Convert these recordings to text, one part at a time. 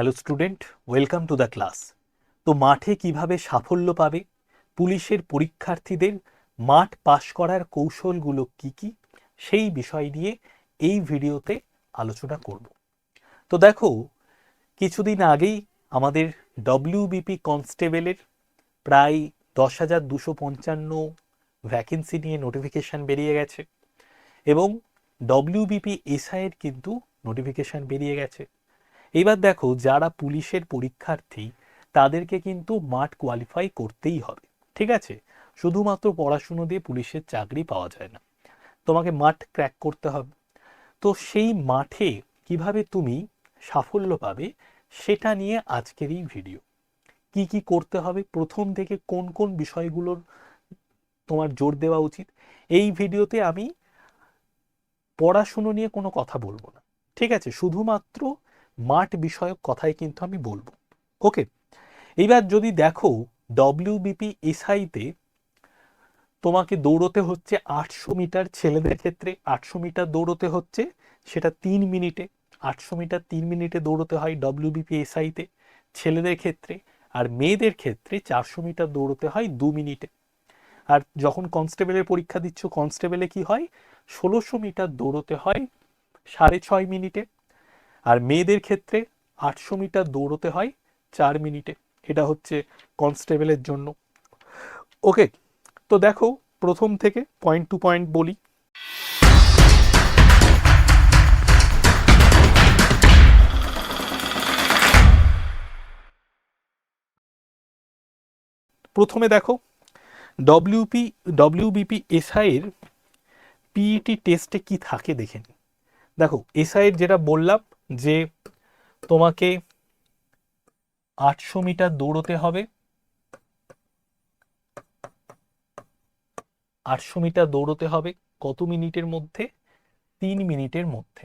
Hello student, welcome to the class. তো মাঠে কীভাবে সাফল্য পাবে? পুলিশের পরীক্ষার্থীদের মাঠ পাশ করার কৌশলগুলো কি কি? সেই বিষয় নিয়ে এই ভিডিওতে আলোচনা করব। তো দেখো, কিছুদিন আগেই আমাদের ডব্লিউবিপি কনস্টেবলের প্রায় দশ হাজার দুশো পঞ্চান্ন ভ্যাকেন্সি নিয়ে নোটিফিকেশান বেরিয়ে গেছে এবং ডব্লিউবিপি এসআইয়ের কিন্তু নোটিফিকেশান বেরিয়ে গেছে। এবার দেখো যারা পুলিশের পরীক্ষার্থী, তাদেরকে কিন্তু মাঠ কোয়ালিফাই করতেই হবে, ঠিক আছে? শুধুমাত্র পড়াশুনো দিয়ে পুলিশের চাকরি পাওয়া যায় না। তোমাকে মাঠ ক্র্যাক করতে হবে। তো সেই মাঠে কীভাবে তুমি সাফল্য পাবে, সেটা নিয়ে আজকের এই ভিডিও কি কি করতে হবে, প্রথম থেকে কোন কোন বিষয়গুলোর তোমার জোর দেওয়া উচিত, এই ভিডিওতে আমি পড়াশুনো নিয়ে কোনো কথা বলব না, ঠিক আছে? শুধুমাত্র মাঠ বিষয়ক কথাই কিন্তু আমি বলব। ওকে এইবার যদি দেখো ডব্লিউবিপি এসআইতে তোমাকে দৌড়তে হচ্ছে আটশো মিটার, ছেলেদের ক্ষেত্রে আটশো মিটার দৌড়তে হচ্ছে, সেটা তিন মিনিটে। আটশো মিটার তিন মিনিটে দৌড়তে হয় ডব্লিউবিপি এসআইতে ছেলেদের ক্ষেত্রে। আর মেয়েদের ক্ষেত্রে চারশো মিটার দৌড়তে হয় দু মিনিটে। আর যখন কনস্টেবলের পরীক্ষা দিচ্ছ, কনস্টেবলে কি হয়? ষোলোশো মিটার দৌড়তে হয় সাড়ে ছয় মিনিটে। আর মেয়েদের ক্ষেত্রে আটশো মিটার দৌড়তে হয় চার মিনিটে। এটা হচ্ছে কনস্টেবলের জন্য। ওকে, তো দেখো প্রথম থেকে পয়েন্ট টু পয়েন্ট বলি। প্রথমে দেখো ডব্লিউপি ডব্লিউবিপি এসআইয়ের পিইটি টেস্টে কি থাকে দেখে দেখো এসআইয়ের যেটা বললাম যে তোমাকে আটশো মিটার দৌড়তে হবে। আটশো মিটার দৌড়তে হবে কত মিনিটের মধ্যে? তিন মিনিটের মধ্যে।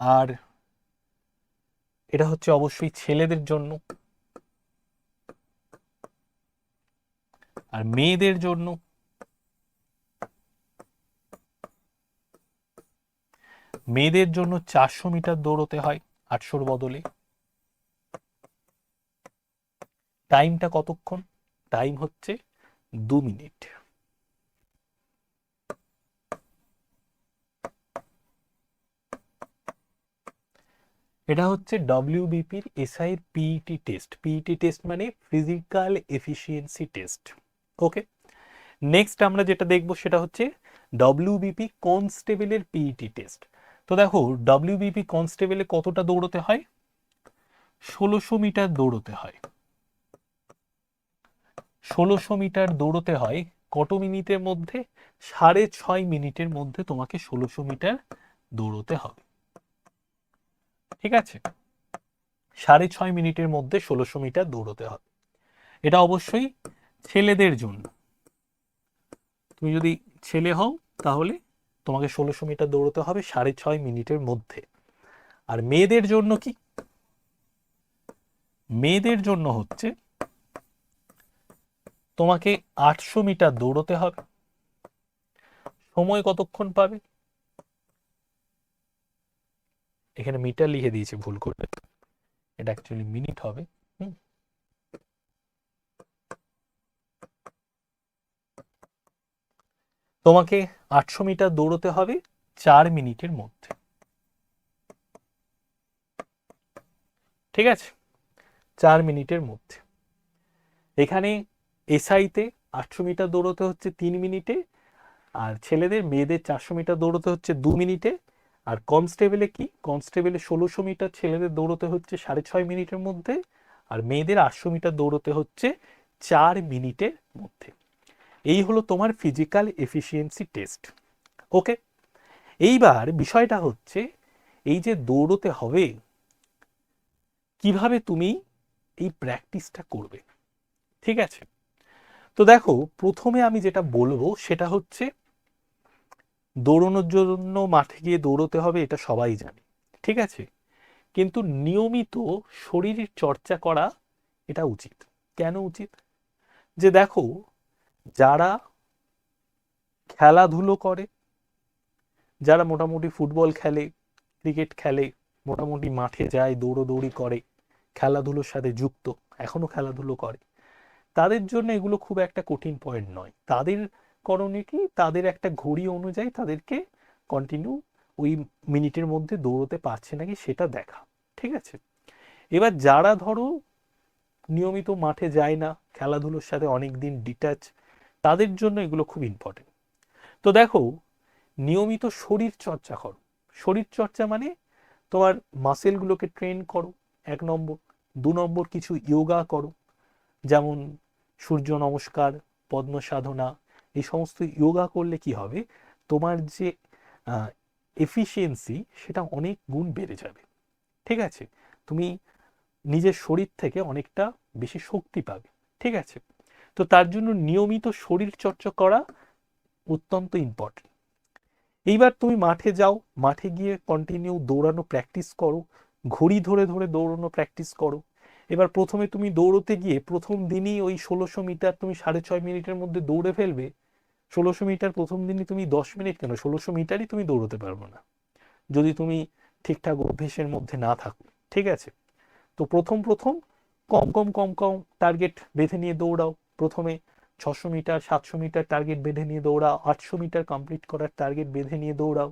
আর এটা হচ্ছে অবশ্যই ছেলেদের জন্য। আর মেয়েদের জন্য মেয়েদের জন্য চারশো মিটার দৌড়তে হয় আটশোর বদলে। টাইমটা কতক্ষণ? টাইম হচ্ছে দু মিনিট। এটা হচ্ছে ডব্লিউবিপির এসআইয়ের পিইটি টেস্ট। পিইটি টেস্ট মানে physical efficiency test. Okay? Next আমরা যেটা দেখব সেটা হচ্ছে ডব্লিউবিপি কনস্টেবলের পিইটি টেস্ট। তো দেখো ডব্লিউবিপি কনস্টেবলে কতটা দৌড়তে হয়? ষোলোশো মিটার দৌড়তে হয়। ষোলোশো মিটার দৌড়তে হয় কত মিনিটের মধ্যে? সাড়ে ছয় মিনিটের মধ্যে তোমাকে ষোলোশো মিটার দৌড়তে হবে। ঠিক আছে? সাড়ে ছয় মিনিটের মধ্যে ষোলোশো মিটার দৌড়তে হবে। এটা অবশ্যই ছেলেদের জন্য। তুমি যদি ছেলে হও, তাহলে তোমাকে ষোলোশো মিটার দৌড়তে হবে সাড়ে ছয় মিনিটের মধ্যে। আর মেয়েদের জন্য কি? মেয়েদের জন্য হচ্ছে তোমাকে আটশো মিটার দৌড়তে হবে। সময় কতক্ষণ পাবে? এখানে মিটার লিখে দিয়েছে, ভুল করে। এটা অ্যাকচুয়ালি মিনিট হবে। তোমাকে আটশো মিটার দৌড়তে হবে চার মিনিটের মধ্যে। ঠিক আছে? চার মিনিটের মধ্যে। এখানে এসআইতে আটশো মিটার দৌড়তে হচ্ছে তিন মিনিটে, আর ছেলেদের মেয়েদের চারশো মিটার দৌড়তে হচ্ছে দু মিনিটে, আর কনস্টেবলে কি? কনস্টেবলে ষোলোশো মিটার ছেলেদের দৌড়তে হচ্ছে সাড়ে ছয় মিনিটের মধ্যে, আর মেয়েদের আটশো মিটার দৌড়তে হচ্ছে চার মিনিটের মধ্যে। এই হলো তোমার ফিজিক্যাল এফিসিয়েন্সি টেস্ট ওকে এইবার বিষয়টা হচ্ছে এই যে দৌড়তে হবে, কীভাবে তুমি এই প্র্যাকটিসটা করবে? ঠিক আছে? তো দেখো, প্রথমে আমি যেটা বলব সেটা হচ্ছে দৌড়ানোর জন্য মাঠে গিয়ে দৌড়তে হবে, এটা সবাই জানে। ঠিক আছে? কিন্তু নিয়মিত শরীরের চর্চা করা এটা উচিত। কেন উচিত? যে দেখো যারা খেলাধুলো করে, যারা মোটামুটি ফুটবল খেলে, ক্রিকেট খেলে, মোটামুটি মাঠে যায়, দৌড়োদৌড়ি করে, খেলাধুলোর সাথে যুক্ত, এখনও খেলাধুলো করে, তাদের জন্য এগুলো খুব একটা কঠিন পয়েন্ট নয়। তাদের করণীয় কি? তাদের একটা ঘড়ি অনুযায়ী তাদেরকে কন্টিনিউ ওই মিনিটের মধ্যে দৌড়তে পারছে নাকি সেটা দেখা, ঠিক আছে? এবার যারা ধরো নিয়মিত মাঠে যায় না, খেলাধুলোর সাথে অনেক দিন ডিটাচ তাদের জন্য এগুলো খুব ইম্পর্টেন্ট তো দেখো, নিয়মিত শরীর চর্চা করো। শরীর চর্চা মানে তোমার মাসেলগুলোকে ট্রেন করো এক নম্বর। দু নম্বর কিছু ইয়োগা করো, যেমন সূর্য নমস্কার, পদ্ম সাধনা, এই সমস্ত ইয়োগা করলে কি হবে? তোমার যে এফিসিয়েন্সি সেটা অনেক গুণ বেড়ে যাবে। ঠিক আছে? তুমি নিজের শরীর থেকে অনেকটা বেশি শক্তি পাবে। ঠিক আছে? তো তার জন্য নিয়মিত শরীর চর্চা করা অত্যন্ত ইম্পর্টেন্ট এইবার তুমি মাঠে যাও, মাঠে গিয়ে কন্টিনিউ দৌড়ানো প্র্যাকটিস করো, ঘড়ি ধরে ধরে দৌড়ানো প্র্যাকটিস করো। এবার প্রথমে তুমি দৌড়তে গিয়ে প্রথম দিনই ওই ষোলোশো মিটার তুমি সাড়ে ছয় মিনিটের মধ্যে দৌড়ে ফেলবে, ষোলোশো মিটার প্রথম দিনই তুমি দশ মিনিট কেন? ষোলোশো মিটারই তুমি দৌড়তে পারব না। যদি তুমি ঠিকঠাক অভ্যেসের মধ্যে না থাকো, ঠিক আছে? তো প্রথম প্রথম কম কম কম কম টার্গেট বেঁধে নিয়ে দৌড়াও। প্রথমে ছশো মিটার, সাতশো মিটার টার্গেট বেঁধে নিয়ে দৌড়াও, আটশো মিটার কমপ্লিট করার টার্গেট বেঁধে নিয়ে দৌড়াও,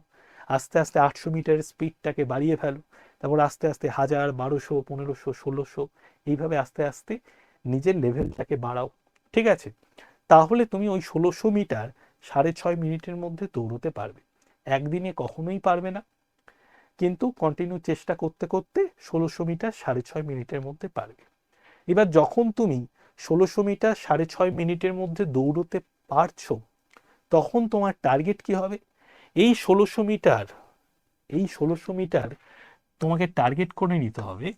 আস্তে আস্তে আটশো মিটারের স্পিডটাকে বাড়িয়ে ফেলো, তারপর আস্তে আস্তে হাজার, বারোশো, পনেরোশো, ষোলোশো, এইভাবে আস্তে আস্তে নিজের লেভেলটাকে বাড়াও, ঠিক আছে? তাহলে তুমি ওই ষোলোশো মিটার সাড়ে ছয় মিনিটের মধ্যে দৌড়তে পারবে, একদিনে কখনোই পারবে না, কিন্তু কন্টিনিউ চেষ্টা করতে করতে ষোলোশো মিটার সাড়ে ছয় মিনিটের মধ্যে পারবে। এবার যখন তুমি ষোলোশো মিটার সাড়ে ছয় মিনিটের মধ্যে দৌড়তে পারছ, তখন তোমার টার্গেট কি হবে? এই ষোলোশো মিটার, এই ষোলোশো মিটার তোমাকে টার্গেট করে নিতে হবে।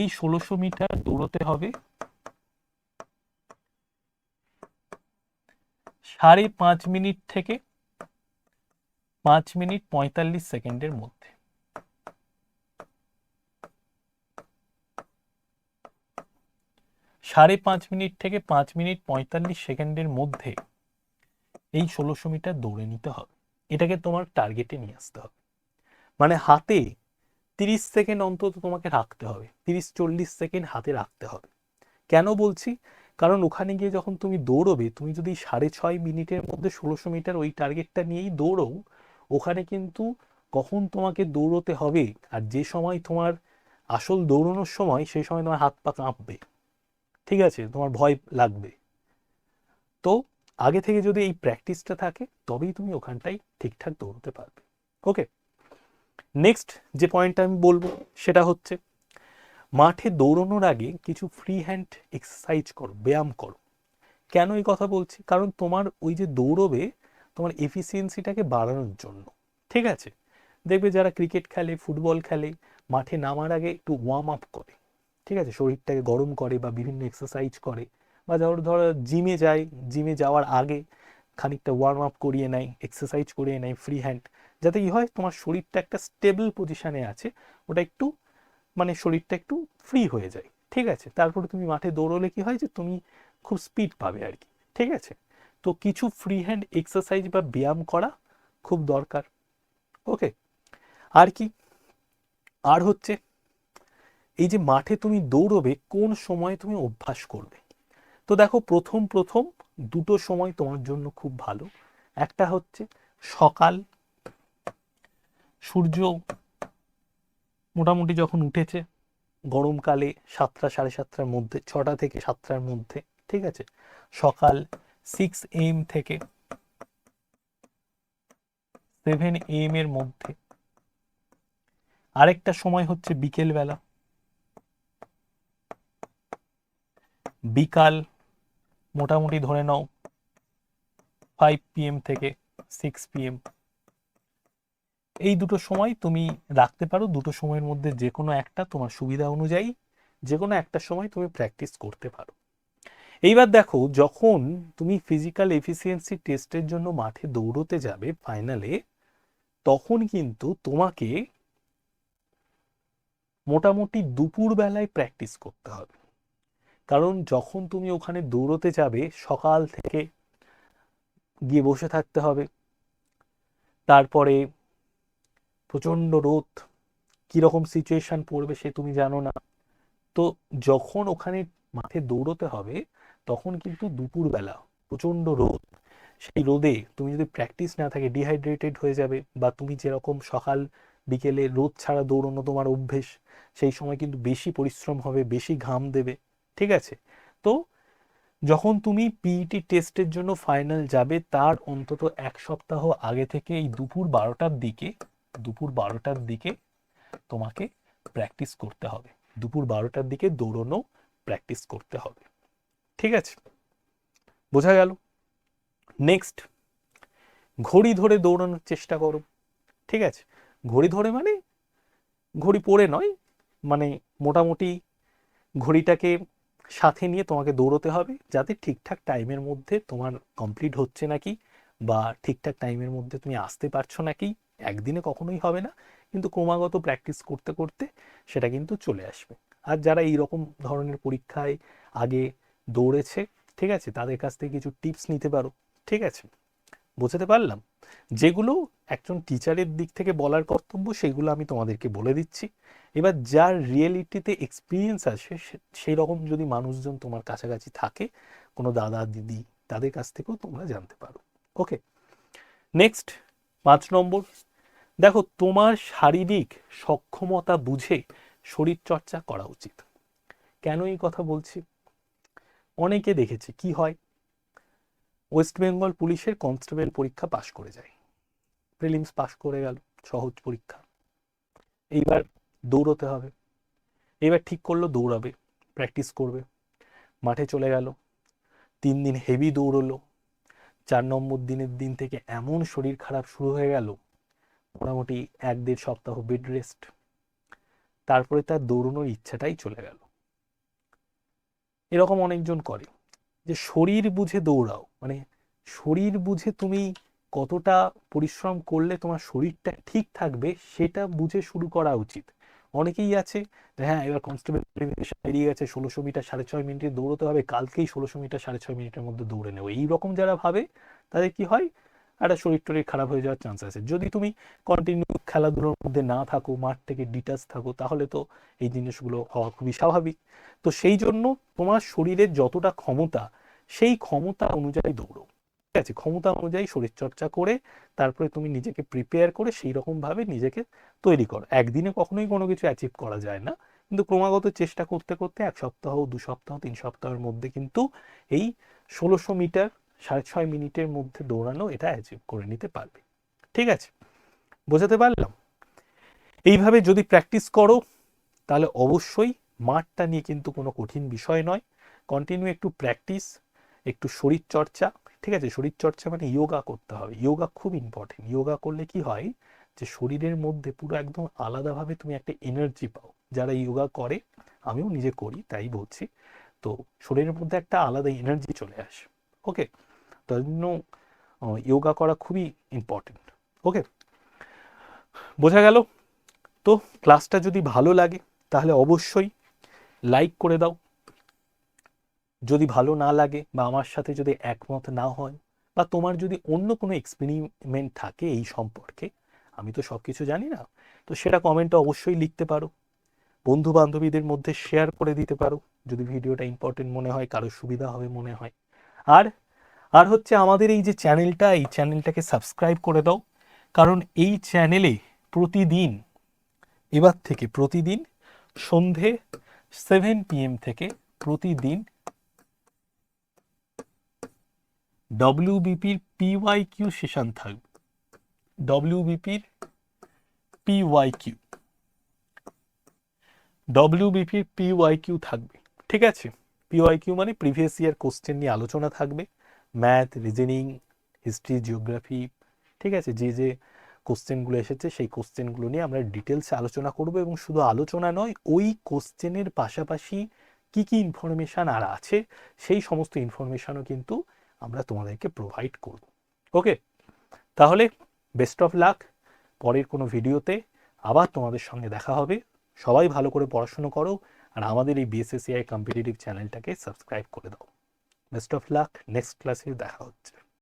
এই ষোলোশো মিটার দৌড়তে হবে সাড়ে পাঁচ মিনিট থেকে পাঁচ মিনিট পঁয়তাল্লিশ সেকেন্ডের মধ্যে। সাড়ে পাঁচ মিনিট থেকে পাঁচ মিনিট পঁয়তাল্লিশ সেকেন্ডের মধ্যে এই ষোলোশো মিটার দৌড়ে নিতে হবে। এটাকে তোমার টার্গেটে নিয়ে আসতে হবে। মানে হাতে তিরিশ সেকেন্ড অন্তত তোমাকে রাখতে হবে। তিরিশ চল্লিশ সেকেন্ড হাতে রাখতে হবে। কেন বলছি? কারণ ওখানে গিয়ে যখন তুমি দৌড়বে, তুমি যদি সাড়ে ছয় মিনিটের মধ্যে ষোলোশো মিটার ওই টার্গেটটা নিয়েই দৌড়ো ওখানে কিন্তু কখন তোমাকে দৌড়তে হবে আর যে সময় তোমার আসল দৌড়ানোর সময়, সেই সময় তোমার হাত পা কাঁপবে। ঠিক আছে, তোমার ভয় লাগবে তো আগে থেকে যদি এই প্র্যাকটিসটা থাকে, তবেই তুমি ওখানটাই ঠিকঠাক দৌড়তে পারবে। ওকে নেক্সট যে পয়েন্টটা আমি বলব, সেটা হচ্ছে মাঠে দৌড়ানোর আগে কিছু ফ্রি হ্যান্ড এক্সারসাইজ করো, ব্যায়াম করো। কেন এই কথা বলছি? কারণ তোমার ওই যে দৌড়বে, তোমার এফিসিয়েন্সিটাকে বাড়ানোর জন্য। ঠিক আছে? দেখবে যারা ক্রিকেট খেলে ফুটবল খেলে, মাঠে নামার আগে একটু ওয়ার্ম আপ করে। ঠিক আছে? শরীরটাকে গরম করে বা বিভিন্ন এক্সারসাইজ করে বা ধরো ধরো জিমে যায় জিমে যাওয়ার আগে খানিকটা ওয়ার্ম আপ করিয়ে নেয় এক্সারসাইজ করিয়ে নেয় ফ্রি হ্যান্ড যাতে কি হয়, তোমার শরীরটা একটা স্টেবল পজিশানে আছে, ওটা একটু মানে শরীরটা একটু ফ্রি হয়ে যায়। ঠিক আছে? তারপরে তুমি মাঠে দৌড়লে কি হয় যে তুমি খুব স্পিড পাবে আর কি। ঠিক আছে? তো কিছু ফ্রি হ্যান্ড এক্সারসাইজ বা ব্যায়াম করা খুব দরকার। ওকে আর কি? আর হচ্ছে এই যে মাঠে তুমি দৌড়বে, কোন সময় তুমি অভ্যাস করবে? তো দেখো, প্রথম প্রথম দুটো সময় তোমার জন্য খুব ভালো। একটা হচ্ছে সকাল, সূর্য মোটামুটি যখন উঠেছে, গরমকালে সাতটা, সাড়ে সাতটার মধ্যে, ছটা থেকে সাতটার মধ্যে, ঠিক আছে? সকাল সিক্স এম থেকে সেভেন এম এর মধ্যে। আরেকটা সময় হচ্ছে বিকেলবেলা। বিকাল মোটামুটি ধরে নাও ফাইভ পিএম থেকে সিক্স পিএম এই দুটো সময় তুমি রাখতে পারো, দুটো সময়ের মধ্যে যে কোনো একটা তোমার সুবিধা অনুযায়ী যে কোনো একটা সময় তুমি প্র্যাকটিস করতে পারো। এইবার দেখো, যখন তুমি ফিজিক্যাল এফিসিয়েন্সি টেস্টের জন্য মাঠে দৌড়তে যাবে ফাইনালে তখন কিন্তু তোমাকে মোটামুটি দুপুর বেলায় প্র্যাকটিস করতে হবে। কারণ যখন তুমি ওখানে দৌড়তে যাবে, সকাল থেকে গিয়ে বসে থাকতে হবে। তারপরে প্রচণ্ড রোদ, কীরকম সিচুয়েশন পড়বে সে তুমি জানো না। তো যখন ওখানে মাঠে দৌড়তে হবে, তখন কিন্তু দুপুরবেলা প্রচণ্ড রোদ। সেই রোদে তুমি যদি প্র্যাকটিস না থাকে ডিহাইড্রেটেড হয়ে যাবে বা তুমি যেরকম সকাল বিকেলে রোদ ছাড়া দৌড়ানো তোমার অভ্যেস, সেই সময় কিন্তু বেশি পরিশ্রম হবে, বেশি ঘাম দেবে। ঠিক আছে? তো যখন তুমি পিইটি টেস্টের জন্য ফাইনাল যাবে, তার অন্তত এক সপ্তাহ আগে থেকে এই দুপুর বারোটার দিকে, দুপুর বারোটার দিকে তোমাকে প্র্যাকটিস করতে হবে। দুপুর বারোটার দিকে দৌড়নো প্র্যাকটিস করতে হবে। ঠিক আছে? বোঝা গেল? নেক্সট ঘড়ি ধরে দৌড়ানোর চেষ্টা করো। ঠিক আছে? ঘড়ি ধরে মানে ঘড়ি পরে নয় মানে মোটামুটি ঘড়িটাকে সাথে নিয়ে তোমাকে দৌড়তে হবে যাতে ঠিকঠাক টাইমের মধ্যে তোমার কমপ্লিট হচ্ছে নাকি বা ঠিকঠাক টাইমের মধ্যে তুমি আসতে পারছ নাকি। একদিনে কখনোই হবে না, কিন্তু ক্রমাগত প্র্যাকটিস করতে করতে সেটা কিন্তু চলে আসবে। আর যারা এই রকম ধরনের পরীক্ষায় আগে দৌড়েছে, ঠিক আছে? তাদের কাছ থেকে কিছু টিপস নিতে পারো, ঠিক আছে? বোঝাতে পারলাম। যেগুলো একজন টিচারের দিক থেকে বলার কর্তব্য, সেগুলো আমি তোমাদেরকে বলে দিচ্ছি। এবার যার রিয়েলিটিতে এক্সপিরিয়েন্স আছে সেই রকম যদি মানুষজন তোমার কাছাকাছি থাকে, কোনো দাদা, দিদি, তাদের কাছ থেকেও তোমরা জানতে পারো। ওকে? নেক্সট, পাঁচ নম্বর। দেখো, তোমার শারীরিক সক্ষমতা বুঝে শরীর চর্চা করা উচিত। কেন এই কথা বলছি? অনেকে দেখেছি, কি হয়? ওয়েস্ট বেঙ্গল পুলিশের কনস্টেবল পরীক্ষা পাশ করে যায়। প্রিলিমস পাশ করে গেল, সহজ পরীক্ষা। এইবার দৌড়তে হবে। এবার ঠিক করল, দৌড়াবে, প্র্যাকটিস করবে। মাঠে চলে গেল। তিন দিন হেভি দৌড়লো। চার নম্বর দিনের দিন থেকে এমন শরীর খারাপ শুরু হয়ে গেল, মোটামুটি এক দেড় সপ্তাহ বেড রেস্ট। তারপরে তার দৌড়ানোর ইচ্ছাটাই চলে গেল। এরকম অনেকজন করে যে শরীর বুঝে দৌড়াও মানে শরীর বুঝে তুমি কতটা পরিশ্রম করলে তোমার শরীরটা ঠিক থাকবে সেটা বুঝে শুরু করা উচিত। অনেকেই আছে হ্যাঁ এবার কনস্টেবল বেরিয়ে গেছে, ষোলোশো মিটার সাড়ে ছয় মিনিটে দৌড়তে হবে, কালকেই ষোলোশো মিটার সাড়ে ছয় মিনিটের মধ্যে দৌড়ে নেব। এইরকম যারা ভাবে, তাদের কি হয়? একটা শরীর টরীর খারাপ হয়ে যাওয়ার চান্স আছে। যদি তুমি কন্টিনিউ খেলাধুলোর মধ্যে না থাকো, মাঠ থেকে ডিটাচ থাকো, তাহলে তো এই জিনিসগুলো হওয়া খুবই স্বাভাবিক। তো সেই জন্য তোমার শরীরের যতটা ক্ষমতা সেই ক্ষমতা অনুযায়ী দৌড়ো। ঠিক আছে? ক্ষমতা অনুযায়ী শরীরচর্চা করে, তারপরে তুমি নিজেকে প্রিপেয়ার করে সেই রকমভাবে নিজেকে তৈরি করো। একদিনে কখনোই কোনো কিছু অ্যাচিভ করা যায় না। কিন্তু ক্রমাগত চেষ্টা করতে করতে এক সপ্তাহ, দু সপ্তাহ, তিন সপ্তাহের মধ্যে কিন্তু এই ষোলোশো মিটার, সাড়ে ছয় মিনিটের মধ্যে দৌড়ানো এটা অ্যাচিভ করে নিতে পারবে। ঠিক আছে? বোঝাতে পারলাম? এইভাবে যদি প্র্যাকটিস করো, তাহলে অবশ্যই মাঠটা নিয়ে কিন্তু কোনো কঠিন বিষয় নয়। কন্টিনিউ একটু প্র্যাকটিস একটু শরীর চর্চা ঠিক আছে? শরীর চর্চা মানে ইয়োগা করতে হবে। ইয়োগা খুব ইম্পর্টেন্ট ইয়োগা করলে কি হয় যে শরীরের মধ্যে পুরো একদম আলাদাভাবে তুমি একটা এনার্জি পাও। যারা ইয়োগা করে, আমিও নিজে করি, তাই বলছি। তো শরীরের মধ্যে একটা আলাদা এনার্জি চলে আসে। ওকে তার জন্য ইয়োগা করা খুবই ইম্পর্টেন্ট ওকে বোঝা গেল? তো ক্লাসটা যদি ভালো লাগে, তাহলে অবশ্যই লাইক করে দাও। যদি ভালো না লাগে বা আমার সাথে যদি একমত না হয় বা তোমার যদি অন্য কোনো এক্সপেরিমেন্ট থাকে এই সম্পর্কে, আমি তো সব কিছু জানি না, তো সেটা কমেন্টে অবশ্যই লিখতে পারো। বন্ধু বান্ধবীদের মধ্যে শেয়ার করে দিতে পারো, যদি ভিডিওটা ইম্পর্টেন্ট মনে হয় কারও সুবিধা হবে মনে হয়। আর আর হচ্ছে আমাদের এই যে চ্যানেলটা এই চ্যানেলটাকে সাবস্ক্রাইব করে দাও, কারণ এই চ্যানেলে প্রতিদিন, এবার থেকে প্রতিদিন সন্ধে সেভেন পিএম থেকে প্রতিদিন ডব্লিউবিপির পিওয়াই কিউ সেশন থাকবে। ডব্লিউবিপির পিওয়াই কিউ ডব্লিউবিপির পিওয়াই কিউ থাকবে। ঠিক আছে? পিওয়াই কিউ মানে প্রিভিয়াস ইয়ার কোশ্চেন নিয়ে আলোচনা থাকবে। ম্যাথ রিজনিং হিস্ট্রি জিওগ্রাফি ঠিক আছে? যে যে কোশ্চেনগুলো এসেছে, সেই কোশ্চেনগুলো নিয়ে আমরা ডিটেলসে আলোচনা করব এবং শুধু আলোচনা নয়, ওই কোশ্চেনের পাশাপাশি কি কি ইনফরমেশান আর আছে, সেই সমস্ত ইনফরমেশানও কিন্তু আমরা তোমাদেরকে প্রোভাইড করব। ওকে তাহলে বেস্ট অফ লাক পরের কোনো ভিডিওতে আবার তোমাদের সঙ্গে দেখা হবে। সবাই ভালো করে পড়াশুনো করো আর আমাদের এই বিএসএসিআই কম্পিটিটিভ চ্যানেলটাকে সাবস্ক্রাইব করে দাও। বেস্ট অফ লাক নেক্সট ক্লাসে দেখা হচ্ছে।